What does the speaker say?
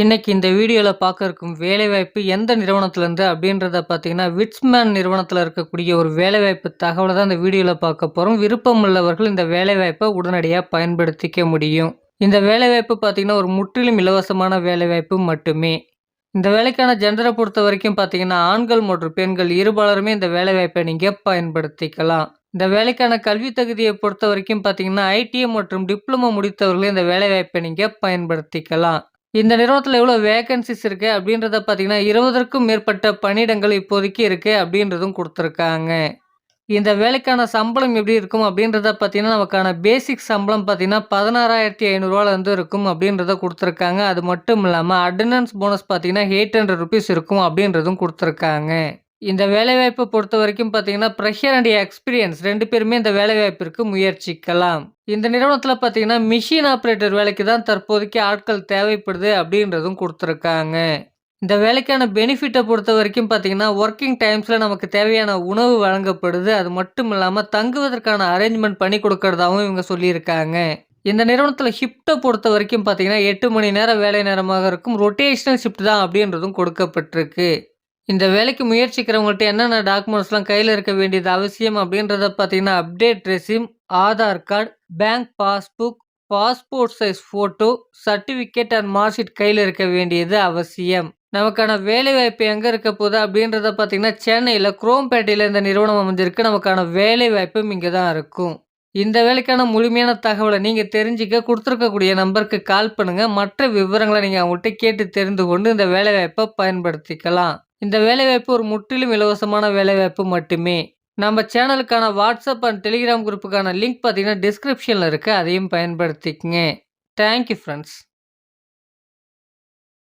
இன்னைக்கு இந்த வீடியோவில் பார்க்க இருக்கும் வேலைவாய்ப்பு எந்த நிறுவனத்துலேருந்து அப்படின்றத பார்த்தீங்கன்னா விட்ஸ்மேன் நிறுவனத்தில் இருக்கக்கூடிய ஒரு வேலைவாய்ப்பு தகவலை தான் இந்த வீடியோவில் பார்க்க போகிறோம் விருப்பம் உள்ளவர்கள் இந்த வேலைவாய்ப்பை உடனடியாக பயன்படுத்திக்க முடியும். இந்த வேலைவாய்ப்பு பார்த்தீங்கன்னா ஒரு முற்றிலும் இலவசமான வேலைவாய்ப்பு மட்டுமே. இந்த வேலைக்கான ஜெண்டரை பொறுத்த வரைக்கும் பார்த்தீங்கன்னா ஆண்கள் மற்றும் பெண்கள் இருபாலருமே இந்த வேலைவாய்ப்பை நீங்கள் பயன்படுத்திக்கலாம். இந்த வேலைக்கான கல்வி தகுதியை பொறுத்த வரைக்கும் பார்த்தீங்கன்னா ஐடிஐ மற்றும் டிப்ளமோ முடித்தவர்களே இந்த வேலைவாய்ப்பை நீங்கள் பயன்படுத்திக்கலாம். இந்த நிறுவனத்தில் எவ்வளோ வேகன்சிஸ் இருக்குது அப்படின்றத பார்த்தீங்கன்னா இருபதற்கும் மேற்பட்ட பணியிடங்கள் இப்போதைக்கு இருக்குது அப்படின்றதும் கொடுத்துருக்காங்க. இந்த வேலைக்கான சம்பளம் எப்படி இருக்கும் அப்படின்றத பார்த்தீங்கன்னா நமக்கான பேசிக் சம்பளம் பார்த்தீங்கன்னா பதினாறாயிரத்தி ஐநூறுரூவாலேருந்து இருக்கும் அப்படின்றத கொடுத்துருக்காங்க. அது மட்டும் இல்லாமல் அட்டண்டன்ஸ் போனஸ் பார்த்தீங்கன்னா எயிட் ஹண்ட்ரட் ருபீஸ் இருக்கும் அப்படின்றதும் கொடுத்துருக்காங்க. இந்த வேலைவாய்ப்பை பொறுத்த வரைக்கும் பார்த்தீங்கன்னா ப்ரெஷர் அண்ட் எக்ஸ்பீரியன்ஸ் ரெண்டு பேருமே இந்த வேலைவாய்ப்பிற்கு முயற்சிக்கலாம். இந்த நிறுவனத்தில் பார்த்தீங்கன்னா மிஷின் ஆப்ரேட்டர் வேலைக்கு தான் தற்போதைக்கு ஆட்கள் தேவைப்படுது அப்படின்றதும் கொடுத்துருக்காங்க. இந்த வேலைக்கான பெனிஃபிட்டை பொறுத்த வரைக்கும் பார்த்தீங்கன்னா ஒர்க்கிங் டைம்ஸில் நமக்கு தேவையான உணவு வழங்கப்படுது. அது மட்டும் இல்லாமல் தங்குவதற்கான அரேஞ்ச்மெண்ட் பண்ணி கொடுக்கறதாகவும் இவங்க சொல்லியிருக்காங்க. இந்த நிறுவனத்தில் ஷிஃப்ட்டை பொறுத்த வரைக்கும் பார்த்தீங்கன்னா எட்டு மணி நேரம் வேலை நேரமாக இருக்கும் ரொட்டேஷனல் ஷிஃப்ட் தான் அப்படின்றதும் கொடுக்கப்பட்டிருக்கு. இந்த வேலைக்கு முயற்சிக்கிறவங்கள்ட்ட என்னென்ன டாக்குமெண்ட்ஸ்லாம் கையில் இருக்க வேண்டியது அவசியம் அப்படின்றத பார்த்தீங்கன்னா update resume Aadhaar card bank passbook passport size photo certificate and mark sheet கையில் இருக்க வேண்டியது அவசியம். நமக்கான வேலை வாய்ப்பு எங்கே இருக்க போகுது அப்படின்றத பார்த்தீங்கன்னா சென்னையில் குரோம்பேட்டையில் இந்த நிறுவனம் அமைஞ்சிருக்கு. நமக்கான வேலை வாய்ப்பும் இங்கே தான் இருக்கும். இந்த வேலைக்கான முழுமையான தகவலை நீங்கள் தெரிஞ்சுக்க கொடுத்துருக்கக்கூடிய நம்பருக்கு கால் பண்ணுங்கள் மற்ற விவரங்களை நீங்கள் அவங்கள்ட்ட கேட்டு தெரிந்து கொண்டு இந்த வேலைவாய்ப்பை பயன்படுத்திக்கலாம். இந்த வேலைவாய்ப்பு ஒரு முற்றிலும் இலவசமான வேலைவாய்ப்பு மட்டுமே. நம்ம சேனலுக்கான வாட்ஸ்அப் அண்ட் டெலிகிராம் குரூப்புக்கான லிங்க் பார்த்தீங்கன்னா டிஸ்கிரிப்ஷனில் இருக்குது அதையும் பயன்படுத்திக்கங்க. Thank you friends